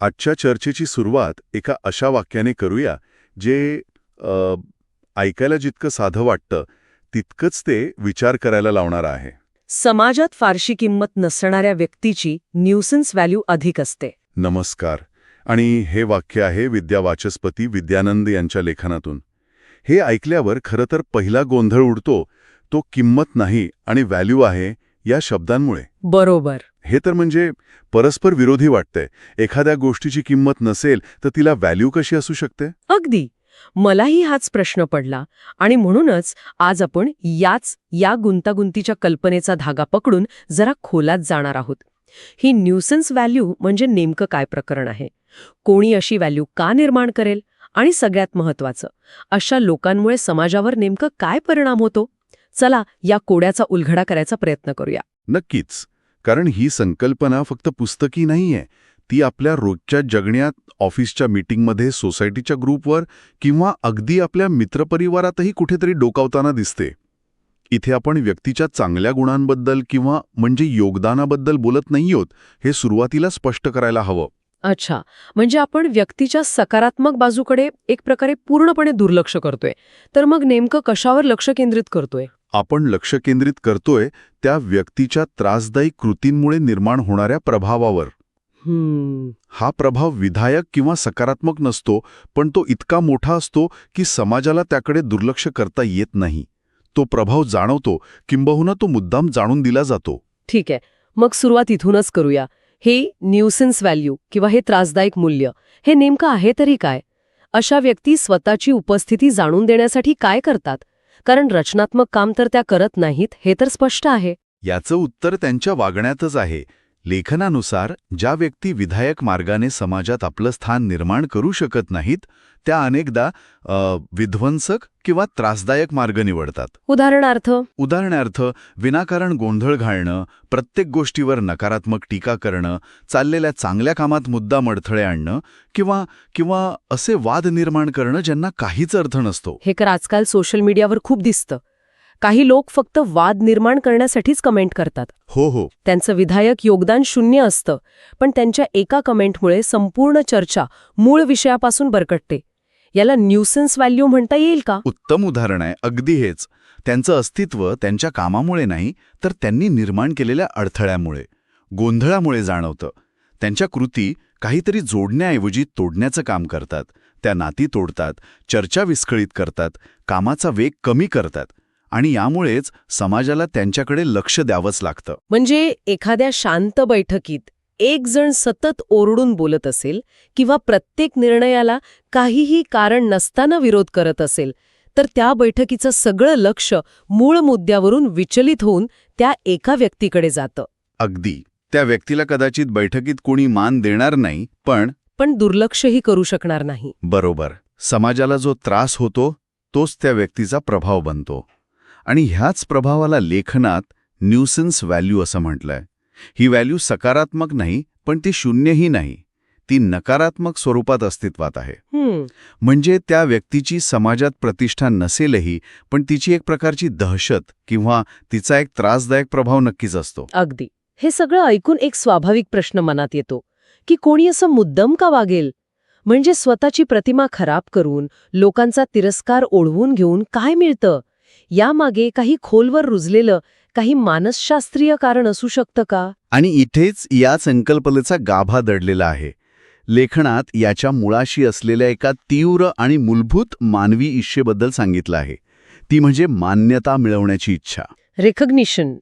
आजच्या चर्चेची सुरुवात एका अशा वाक्याने करूया जे ऐकायला जितकं साधं वाटतं तितकंच ते विचार करायला लावणारं आहे. समाजात फारशी किंमत नसणाऱ्या व्यक्तीची न्यूसन्स व्हॅल्यू अधिक असते. नमस्कार. आणि हे वाक्य आहे विद्या वाचस्पती विद्यानंद यांच्या लेखनातून. हे ऐकल्यावर खरं तर पहिला गोंधळ उडतो तो किंमत नाही आणि व्हॅल्यू आहे या शब्दांमुळे. बरोबर. हे तर म्हणजे परस्पर विरोधी वाटतंय. एखाद्या गोष्टीची किंमत नसेल तर तिला व्हॅल्यू कशी असू शकते? अगदी. मलाही हाच प्रश्न पडला आणि म्हणूनच आज आपण याच या गुंतागुंतीच्या कल्पनेचा धागा पकडून जरा खोलात जाणार आहोत. ही न्यूसन्स व्हॅल्यू म्हणजे नेमकं काय प्रकरण आहे? कोणी अशी व्हॅल्यू का निर्माण करेल? आणि सगळ्यात महत्वाचं अशा लोकांमुळे समाजावर नेमकं काय परिणाम होतो? चला या कोड्याचा उलगडा करायचा प्रयत्न करूया. नक्कीच. कारण ही संकल्पना फक्त पुस्तकी नाहीये. ती आपल्या रोजच्या जगण्यात ऑफिसच्या मीटिंगमध्ये सोसायटीच्या ग्रुपवर किंवा अगदी आपल्या मित्रपरिवारातही कुठेतरी डोकावताना दिसते. इथे आपण व्यक्तीच्या चांगल्या गुणांबद्दल किंवा म्हणजे योगदानाबद्दल बोलत नाही आहोत हे सुरुवातीला स्पष्ट करायला हवं. अच्छा. म्हणजे आपण व्यक्तीच्या सकारात्मक बाजूकडे एक प्रकारे पूर्णपणे दुर्लक्ष करतोय. तर मग नेमकं कशावर लक्ष केंद्रित करतोय? आपण लक्ष केंद्रित करतोय त्या व्यक्तीच्या त्रासदायी कृतींमुळे निर्माण होणाऱ्या प्रभावावर. हा प्रभाव विधायक किंवा सकारात्मक नसतो पण तो इतका मोठा असतो की समाजाला त्याकडे दुर्लक्ष करता येत नाही. तो प्रभाव जाणवतो किंबहुना तो मुद्दाम जाणून दिला जातो. ठीक आहे. मग सुरुवात इथूनच करूया. हे न्यूसन्स व्हॅल्यू किंवा हे त्रासदायक मूल्य हे नेमकं आहे तरी काय? अशा व्यक्ती स्वतःची उपस्थिती जाणून देण्यासाठी काय करतात? कारण रचनात्मक काम तर त्या करत नाहीत हे तर स्पष्ट आहे. याचं उत्तर त्यांच्या वागण्यातच आहे. लेखनानुसार ज्या व्यक्ती विधायक मार्गाने समाजात आपलं स्थान निर्माण करू शकत नाहीत त्या अनेकदा विध्वंसक किंवा त्रासदायक मार्ग निवडतात. उदाहरणार्थ? उदाहरणार्थ विनाकारण गोंधळ घालणं प्रत्येक गोष्टीवर नकारात्मक टीका करणं चाललेल्या चांगल्या कामात मुद्दा अडथळे आणणं किंवा किंवा असे वाद निर्माण करणं ज्यांना काहीच अर्थ नसतो. हे तर आजकाल सोशल मीडियावर खूप दिसतं. काही लोक फक्त वाद निर्माण करण्यासाठीच कमेंट करतात. हो हो. त्यांचं विधायक योगदान शून्य असतं पण त्यांच्या एका कमेंटमुळे संपूर्ण चर्चा मूळ विषयापासून बरकटते. याला न्यूसन्स व्हॅल्यू म्हणता येईल का? उत्तम उदाहरण आहे. अगदी हेच. त्यांचं अस्तित्व त्यांच्या कामामुळे नाही तर त्यांनी निर्माण केलेल्या अडथळ्यामुळे गोंधळामुळे जाणवतं. त्यांच्या कृती काहीतरी जोडण्याऐवजी तोडण्याचं काम करतात. त्या नाती तोडतात चर्चा विस्कळीत करतात कामाचा वेग कमी करतात. आणि यामुळेच समाजाला त्यांच्याकडे लक्ष द्यावंच लागतं. म्हणजे एखाद्या शांत बैठकीत एक जण सतत ओरडून बोलत असेल किंवा प्रत्येक निर्णयाला काहीही कारण नसताना विरोध करत असेल तर त्या बैठकीचं सगळं लक्ष मूळ मुद्द्यावरून विचलित होऊन त्या एका व्यक्तीकडे जातं. अगदी. त्या व्यक्तीला कदाचित बैठकीत कोणी मान देणार नाही पण पण दुर्लक्षही करू शकणार नाही. बरोबर. समाजाला जो त्रास होतो तोच त्या व्यक्तीचा प्रभाव बनतो. आणि ह्याच प्रभावाला लेखनात न्यूसन्स व्हॅल्यू असं म्हटलंय. ही व्हॅल्यू सकारात्मक नाही पण ती शून्यही नाही. ती नकारात्मक स्वरूपात अस्तित्वात आहे. म्हणजे त्या व्यक्तीची समाजात प्रतिष्ठा नसेलही पण तिची एक प्रकारची दहशत किंवा तिचा एक त्रासदायक प्रभाव नक्कीच असतो. अगदी. हे सगळं ऐकून एक स्वाभाविक प्रश्न मनात येतो की कोणी असं मुद्दम का वागेल? म्हणजे स्वतःची प्रतिमा खराब करून लोकांचा तिरस्कार ओढवून घेऊन काय मिळतं? यामागे काही खोलवर रुजलेलं काही मानसशास्त्रीय कारण असू शकतं का? आणि इथेच या संकल्पनेचा गाभा दडलेला आहे. लेखनात याच्या मुळाशी असलेल्या एका तीव्र आणि मूलभूत मानवी इच्छेबद्दल सांगितलं आहे. ती म्हणजे मान्यता मिळवण्याची इच्छा. रेकग्निशन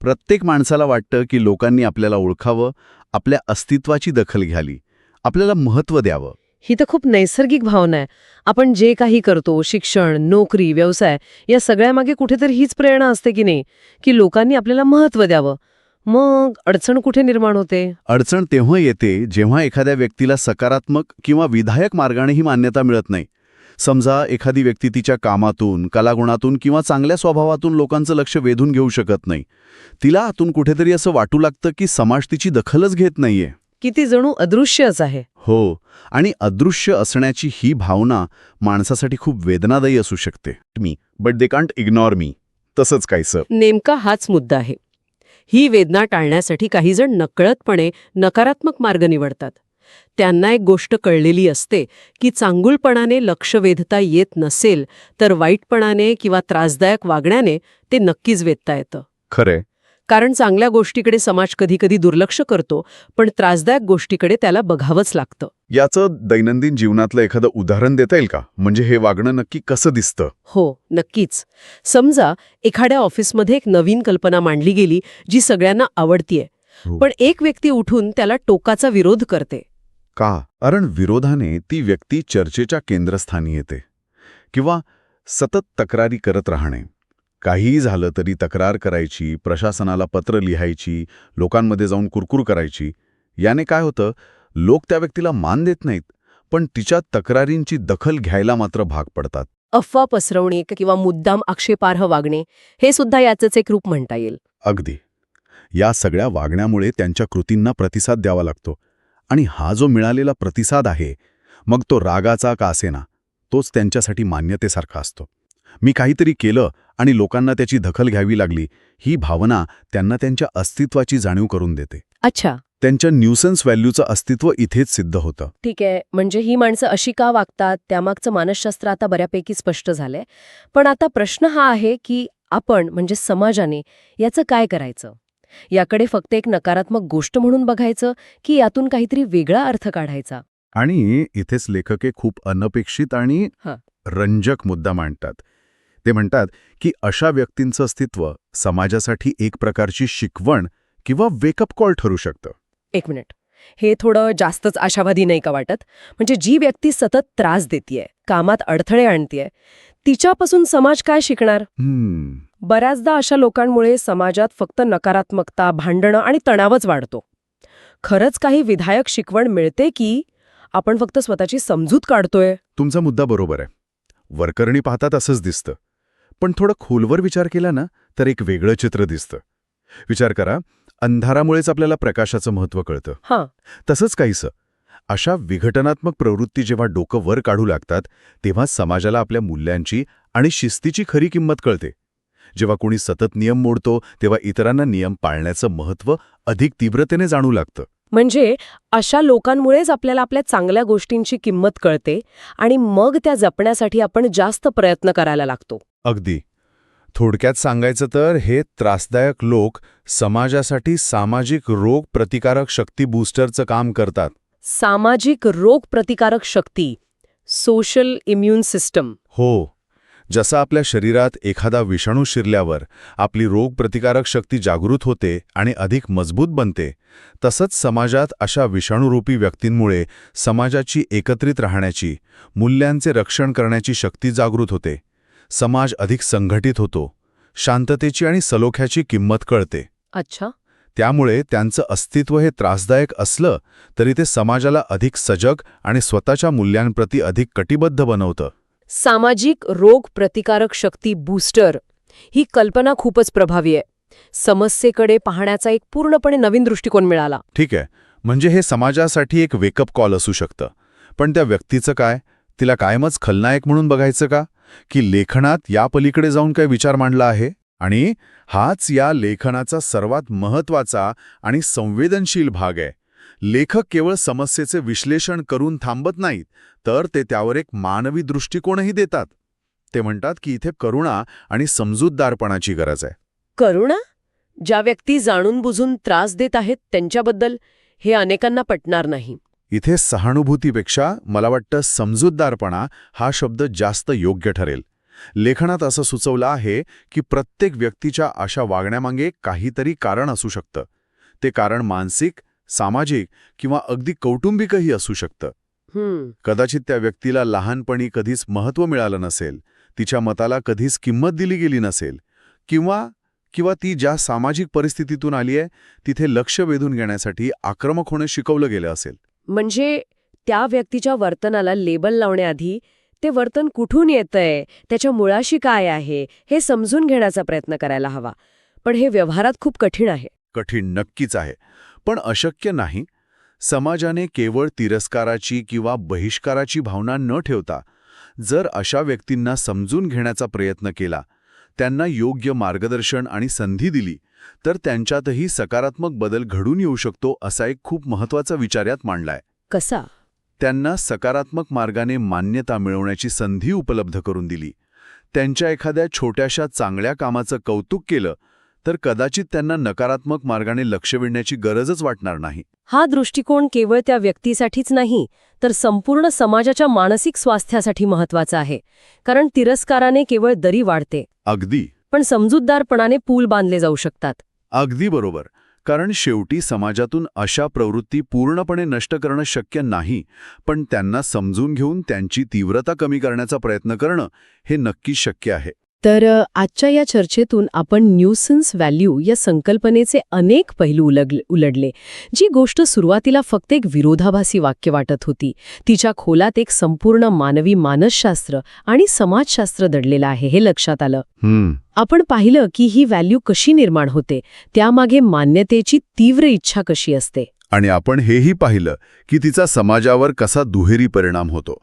प्रत्येक माणसाला वाटतं की लोकांनी आपल्याला ओळखावं आपल्या अस्तित्वाची दखल घ्यावी आपल्याला महत्त्व द्यावं. ही तर खूप नैसर्गिक भावना आहे. आपण जे काही करतो शिक्षण नोकरी व्यवसाय या सगळ्यामागे कुठेतरी हीच प्रेरणा असते की नाही की लोकांनी आपल्याला महत्त्व द्यावं. मग अडचण कुठे निर्माण होते? अडचण तेव्हा येते जेव्हा एखाद्या व्यक्तीला सकारात्मक किंवा विधायक मार्गानेही मान्यता मिळत नाही. समजा एखादी व्यक्ती तिच्या कामातून कलागुणातून किंवा चांगल्या स्वभावातून लोकांचं लक्ष वेधून घेऊ शकत नाही. तिला आतून कुठेतरी असं वाटू लागतं की समाज तिची दखलच घेत नाहीये. किती जणू अदृश्यच आहे. हो आणि अदृश्य असण्याची ही भावना माणसासाठी खूप वेदनादायी असू शकते. Me but they can't ignore मी तसंच काहीसं नेमका हाच मुद्दा आहे. ही वेदना टाळण्यासाठी काही जण नकळतपणे नकारात्मक मार्ग निवडतात. त्यांना एक गोष्ट कळलेली असते की चांगुलपणाने लक्ष वेधता येत नसेल तर वाईटपणाने किंवा त्रासदायक वागण्याने ते नक्कीच वेधता येतं. खरे कारण चांगल्या गोष्टीकडे समाज कधीकधी दुर्लक्ष करतो पण त्रासदायक गोष्टीकडे त्याला बघावंच लागतं. याचं दैनंदिन जीवनातलं एखादं उदाहरण देता येईल का? म्हणजे हे वागणं नक्की कसं दिसतं? हो नक्कीच. समजा एखाद्या ऑफिसमध्ये एक नवीन कल्पना मांडली गेली जी सगळ्यांना आवडतीये. हो. पण एक व्यक्ती उठून त्याला टोकाचा विरोध करते. का? कारण विरोधाने ती व्यक्ती चर्चेच्या केंद्रस्थानी येते. किंवा सतत तक्रारी करत राहणे. काहीही झालं तरी तक्रार करायची प्रशासनाला पत्र लिहायची लोकांमध्ये जाऊन कुरकुर करायची याने काय होतं लोक त्या व्यक्तीला मान देत नाहीत पण तिच्या तक्रारींची दखल घ्यायला मात्र भाग पडतात. अफवा पसरवणे किंवा मुद्दाम आक्षेपार्ह वागणे हे सुद्धा याचंच एक रूप म्हणता येईल. अगदी. या सगळ्या वागण्यामुळे त्यांच्या कृतींना प्रतिसाद द्यावा लागतो. आणि हा जो मिळालेला प्रतिसाद आहे मग तो रागाचा का असेना तोच त्यांच्यासाठी मान्यतेसारखा असतो. मी काहीतरी केलं आणि लोकांना त्याची दखल घ्यावी लागली ही भावना त्यांना त्यांच्या अस्तित्वाची जाणीव करून देते. अच्छा. त्यांच्या न्यूसन्स व्हॅल्यूचं अस्तित्व इथेच सिद्ध होतं. ठीक आहे म्हणजे ही माणसं अशी का वागतात त्यामागचं मानसशास्त्र आता बऱ्यापैकी स्पष्ट झालंय. पण आता प्रश्न हा आहे की आपण म्हणजे समाजाने याचं काय करायचं? याकडे फक्त एक नकारात्मक गोष्ट म्हणून बघायचं की यातून काहीतरी वेगळा अर्थ काढायचा? आणि इथेच लेखके खूप अनपेक्षित आणि. रंजक मुद्दा मांडतात. ते म्हणतात की अशा व्यक्तींचं अस्तित्व समाजासाठी एक प्रकारची शिकवण किंवा वेकअप कॉल ठरू शकतं. एक मिनिट. हे थोडं जास्तच आशावादी नाही का वाटत? म्हणजे जी व्यक्ती सतत त्रास देतीये कामात अडथळे आणतीये तिच्यापासून समाज काय शिकणार? हम्म, बऱ्याचदा अशा लोकांमुळे समाजात फक्त नकारात्मकता भांडणं आणि तणावच वाढतो. खरंच काही विधायक शिकवण मिळते की आपण फक्त स्वतःची समजूत काढतोय? तुमचा मुद्दा बरोबर आहे. वरकरणी पाहतात असंच दिसतं. पण थोडं खोलवर विचार केला ना तर एक वेगळं चित्र दिसतं. विचार करा अंधारामुळेच आपल्याला प्रकाशाचं महत्त्व कळतं. हां. तसंच काहीसं. अशा विघटनात्मक प्रवृत्ती जेव्हा डोकं वर काढू लागतात तेव्हा समाजाला आपल्या मूल्यांची आणि शिस्तीची खरी किंमत कळते. जेव्हा कोणी सतत नियम मोडतो तेव्हा इतरांना नियम पाळण्याचं महत्त्व अधिक तीव्रतेने जाणू लागतं. म्हणजे अशा लोकांमुळेच आपल्याला आपल्या चांगल्या गोष्टींची किंमत कळते आणि मग त्या जपण्यासाठी आपण जास्त प्रयत्न करायला लागतो. अगदी. थोडक्यात सांगायचं तर हे त्रासदायक लोक समाजासाठी सामाजिक रोग प्रतिकारक शक्ती बूस्टरचं काम करतात. सामाजिक रोग प्रतिकारक शक्ती सोशल इम्युन सिस्टम हो. जसं आपल्या शरीरात एखादा विषाणू शिरल्यावर आपली रोग प्रतिकारक शक्ती जागृत होते आणि अधिक मजबूत बनते तसंच समाजात अशा विषाणूरूपी व्यक्तींमुळे समाजाची एकत्रित राहण्याची मूल्यांचे रक्षण करण्याची शक्ती जागृत होते. समाज अधिक संघटित होतो. शांततेची आणि सलोख्याची किंमत कळते. अच्छा. त्यामुळे त्यांचं अस्तित्व हे त्रासदायक असलं तरी ते समाजाला अधिक सजग आणि स्वतःच्या मूल्यांप्रती अधिक कटिबद्ध बनवतं. सामाजिक रोग प्रतिकारक शक्ती बूस्टर ही कल्पना खूपच प्रभावी आहे. समस्येकडे पाहण्याचा एक पूर्णपणे नवीन दृष्टिकोन मिळाला. ठीक आहे. म्हणजे हे समाजासाठी एक वेकअप कॉल असू शकतं. पण त्या व्यक्तीचं काय? तिला कायमच खलनायक म्हणून बघायचं का? की लेखनात यापलीकडे जाऊन काय विचार मांडला आहे? आणि हाच या लेखनाचा सर्वात महत्त्वाचा आणि संवेदनशील भाग आहे. लेखक केवळ समस्येचे विश्लेषण करून थांबत नाहीत तर ते त्यावर एक मानवी दृष्टिकोनही देतात. ते म्हणतात की इथे करुणा आणि समजूतदारपणाची गरज आहे. करुणा? ज्या व्यक्ती जाणून बुजून त्रास देत आहेत त्यांच्याबद्दल हे अनेकांना पटणार नाही. इथे सहानुभूतीपेक्षा मला वाटतं समजूतदारपणा हा शब्द जास्त योग्य ठरेल. लेखनात असं सुचवलं आहे की प्रत्येक व्यक्तीच्या अशा वागण्यामागे काहीतरी कारण असू शकतं. ते कारण मानसिक सामाजिक किंवा अगदी कौटुंबिकही असू शकतं. कदाचित त्या व्यक्तीला लहानपणी कधीच महत्त्व मिळालं नसेल तिच्या मताला कधीच किंमत दिली गेली नसेल किंवा किंवा ती ज्या सामाजिक परिस्थितीतून आली आहे तिथे लक्ष वेधून घेण्यासाठी आक्रमक होणं शिकवलं गेलं असेल. म्हणजे त्या व्यक्तीच्या वर्तनाला लेबल लावण्याआधी ते वर्तन कुठून येतंय त्याच्या मुळाशी काय आहे हे समजून घेण्याचा प्रयत्न करायला हवा. पण हे व्यवहारात खूप कठीण आहे. कठीण नक्कीच आहे. पण अशक्य नाही. समाजाने केवळ तिरस्काराची किंवा बहिष्काराची भावना न ठेवता जर अशा व्यक्तींना समजून घेण्याचा प्रयत्न केला त्यांना योग्य मार्गदर्शन आणि संधी दिली तर त्यांच्यातही सकारात्मक बदल घडून येऊ शकतो असा एक खूप महत्त्वाचा विचार यात मांडलाय. कसा? त्यांना सकारात्मक मार्गाने मान्यता मिळवण्याची संधी उपलब्ध करून दिली. त्यांच्या एखाद्या छोट्याशा चांगल्या कामाचं कौतुक केलं तर कदाचित त्यांना नकारात्मक मार्गाने लक्ष वेधण्याची गरजच वाटणार नाही. हा दृष्टिकोन केवळ त्या व्यक्तीसाठीच नाही तर संपूर्ण समाजाच्या मानसिक स्वास्थ्यासाठी महत्त्वाचा आहे कारण तिरस्काराने केवळ दरी वाढते. अगदी. पण समजूतदारपणाने पूल बांधले जाऊ शकतात. अगदी बरोबर. कारण शेवटी समाजातून अशा प्रवृत्ती पूर्णपणे नष्ट करणं शक्य नाही पण त्यांना समजून घेऊन त्यांची तीव्रता कमी करण्याचा प्रयत्न करणं हे नक्कीच शक्य आहे. तर आजच्या या चर्चेतून आपण न्यूसन्स व्हॅल्यू या संकल्पनेचे अनेक पैलू उलग उलडले. जी गोष्ट सुरुवातीला फक्त एक विरोधाभासी वाक्य वाटत होती. तिच्या खोलात एक संपूर्ण मानवी मानसशास्त्र आणि समाजशास्त्र दडलेलं आहे हे लक्षात आलं. आपण पाहिलं की ही व्हॅल्यू कशी निर्माण होते त्यामागे मान्यतेची तीव्र इच्छा कशी असते? आणि आपण हेही पाहिलं की तिचा समाजावर कसा दुहेरी परिणाम होतो.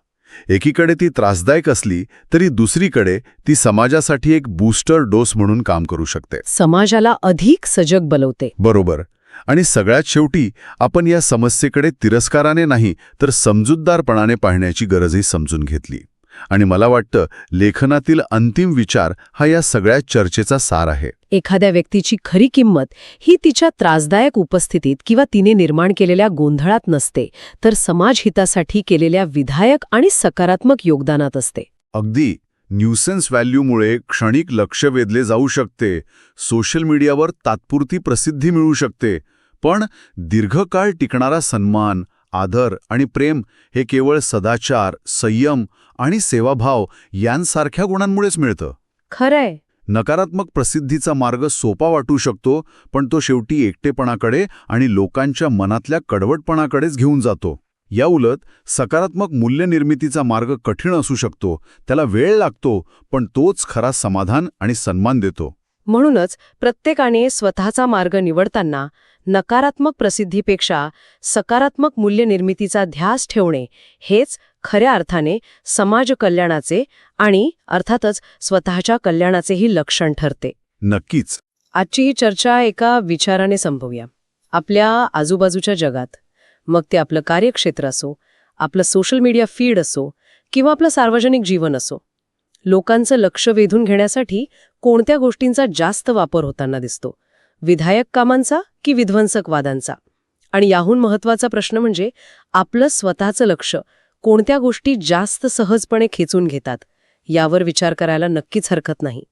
एकीकडे ती त्रासदायक असली तरी दुसरीकडे ती समाजासाठी एक बूस्टर डोस म्हणून काम करू शकते. समाजाला अधिक सजग बनवते. बरोबर. आणि सगळ्यात शेवटी आपण या समस्येकडे तिरस्काराने नाही तर समजूतदारपणाने पाहण्याची गरजही समजून घेतली. आणि मला वाटतं लेखनातील अंतिम विचार हा या सगळ्या चर्चेचा सार आहे. एखाद्या व्यक्तीची खरी किंमत ही तिच्या त्रासदायक उपस्थितीत किंवा तिने निर्माण केलेल्या गोंधळात नसते तर समाजहितासाठी केलेल्या विधायक आणि सकारात्मक योगदानात असते. अगदी न्यूसेन्स व्हॅल्यूमुळे क्षणिक लक्ष वेधले जाऊ शकते सोशल मीडियावर तात्पुरती प्रसिद्धी मिळू शकते पण दीर्घकाळ टिकणारा सन्मान आदर आणि प्रेम हे केवळ सदाचार संयम आणि सेवाभाव यांसारख्या गुणांमुळेच मिळतं. खरंय. नकारात्मक प्रसिद्धीचा मार्ग सोपा वाटू शकतो पण तो शेवटी एकटेपणाकडे आणि लोकांच्या मनातल्या कडवटपणाकडेच घेऊन जातो. या उलट सकारात्मक मूल्यनिर्मितीचा मार्ग कठीण असू शकतो त्याला वेळ लागतो पण तोच खरा समाधान आणि सन्मान देतो. म्हणूनच प्रत्येकाने स्वतःचा मार्ग निवडताना नकारात्मक प्रसिद्धीपेक्षा सकारात्मक मूल्यनिर्मितीचा ध्यास ठेवणे हेच खऱ्या अर्थाने समाज कल्याणाचे आणि अर्थातच स्वतःच्या कल्याणाचेही लक्षण ठरते. नक्कीच. आजची ही चर्चा एका विचाराने संपवूया. आपल्या आजूबाजूच्या जगात मग ते आपलं कार्यक्षेत्र असो आपलं सोशल मीडिया फीड असो किंवा आपलं सार्वजनिक जीवन असो लोकांचं लक्ष वेधून घेण्यासाठी कोणत्या गोष्टींचा जास्त वापर होताना दिसतो? विधायक कामांचा की विध्वंसक वादांचा? आणि याहून महत्त्वाचा प्रश्न म्हणजे आपलं स्वतःचं लक्ष कोणत्या गोष्टी जास्त सहजपणे खेचून घेतात यावर विचार करायला नक्कीच हरकत नाही.